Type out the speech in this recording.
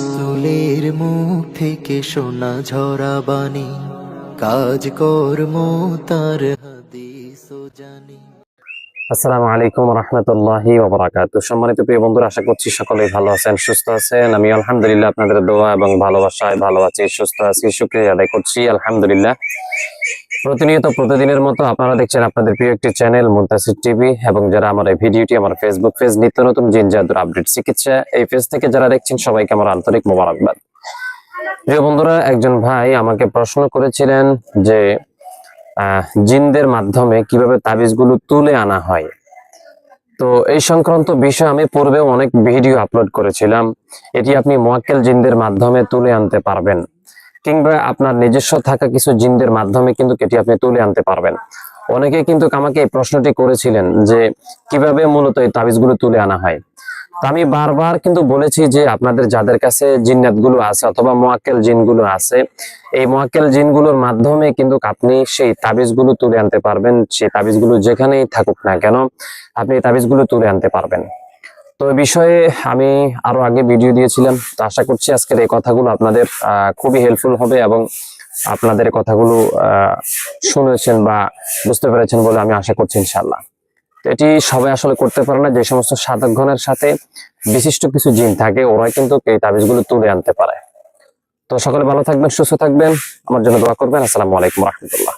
রসুলের মুখ থেকে শোনা ঝরা বাণী কাজ কর্ম তার আসসালামু আলাইকুম রহমতুল্লাহি ওবরাকাত। সম্মানিত প্রিয় বন্ধুরা, আশা করছি সকলেই ভালো আছেন, সুস্থ আছেন। আমি আলহামদুলিল্লাহ আপনাদের দোয়া এবং ভালোবাসায় ভালো আছি, সুস্থ আছি, শুক্রিয়া আদায় করছি। আলহামদুলিল্লাহ। প্রতিনিয়ত প্রতিদিনের মতো আপনারা দেখছেন আপনাদের প্রিয় একটি চ্যানেল মুন্তাসির টিভি এবং যারা আমার এই ভিডিওটি আমার ফেসবুক পেজ নিত্য নতুন জিন জাদুর আপডেট চিকিৎসা এই পেজ থেকে যারা দেখছেন, সবাইকে আমার আন্তরিক মোবারকবাদ। প্রিয় বন্ধুরা, একজন ভাই আমাকে প্রশ্ন করেছিলেন যে জিনদের মাধ্যমে কীভাবে তাবিজগুলো তুলে আনা হয়। তো এই সংক্রান্ত বিষয়ে আমি পূর্বেও অনেক ভিডিও আপলোড করেছিলাম। এটি আপনি মোয়াক্কেল জিনদের মাধ্যমে তুলে আনতে পারবেন। কিংবা আপনার নিজস্ব থাকা কিছু জিনদের মাধ্যমে কিন্তু এটি আপনি তুলে আনতে পারবেন। অনেকে কিন্তু আমাকে এই প্রশ্নটি করেছিলেন যে কীভাবে মূলত এই তাবিজগুলো তুলে আনা হয়। তো আমি বারবার কিন্তু বলেছি যে আপনাদের যাদের কাছে জিন্নাতগুলো আছে অথবা মোয়াক্কেল জিনগুলো আছে, এই মোয়াক্কেল জিনগুলোর মাধ্যমে কিন্তু আপনি সেই তাবিজগুলো তুলে আনতে পারবেন, সেই তাবিজগুলো যেখানেই থাকুক না কেন, আপনি এই তাবিজগুলো তুলে আনতে পারবেন। তো এই বিষয়ে আমি আরও আগে ভিডিও দিয়েছিলাম, তো আশা করছি আজকের এই কথাগুলো আপনাদের খুবই হেল্পফুল হবে এবং আপনাদের কথাগুলো শুনেছেন বা বুঝতে পেরেছেন বলে আমি আশা করছি ইনশাল্লাহ এটি সবাই আসলে করতে পারে না, যে সমস্ত সাধকগণের সাথে বিশিষ্ট কিছু জিন থাকে, ওরাই কিন্তু এই তাবিজগুলো তুলে আনতে পারে। তো সকলে ভালো থাকবেন, সুস্থ থাকবেন, আমার জন্য দোয়া করবেন, আসসালামু আলাইকুম রহমতুল্লাহ।